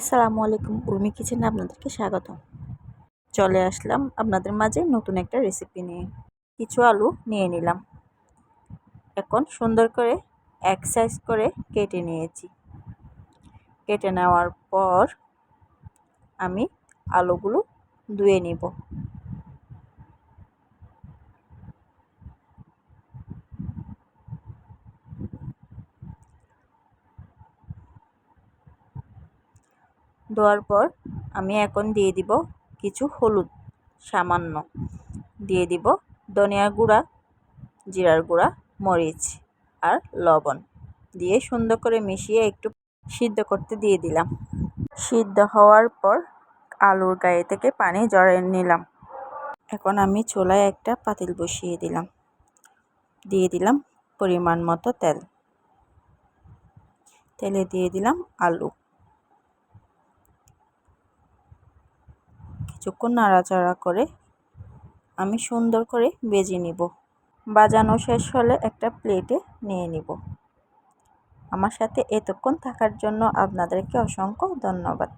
আসসালামু আলাইকুম, উর্মি কিচেনে আপনাদেরকে স্বাগত চলে আসলাম আপনাদের মাঝে নতুন একটা রেসিপি নিয়ে। কিছু আলু নিয়ে নিলাম। এখন সুন্দর করে এক সাইজ করে কেটে নিয়েছি। কেটে নেওয়ার পর আমি আলুগুলো ধুয়ে নিব। দেওয়ার পর আমি এখন দিয়ে দিব কিছু হলুদ, সামান্য। দিয়ে দিব ধনিয়া গুঁড়া, জিরার গুঁড়া, মরিচ আর লবণ। দিয়ে সুন্দর করে মিশিয়ে একটু সিদ্ধ করতে দিয়ে দিলাম। সিদ্ধ হওয়ার পর আলুর গায়ে থেকে পানি জড়িয়ে নিলাম। এখন আমি চুলায় একটা পাতিল বসিয়ে দিলাম। দিয়ে দিলাম পরিমাণ মতো তেল। তেলে দিয়ে দিলাম আলু। কিছুক্ষণ নাড়াচাড়া করে আমি সুন্দর করে বেজে নিব। বাজানো শেষ হলে একটা প্লেটে নিয়ে নিব। আমার সাথে এতক্ষণ থাকার জন্য আপনাদেরকে অসংখ্য ধন্যবাদ।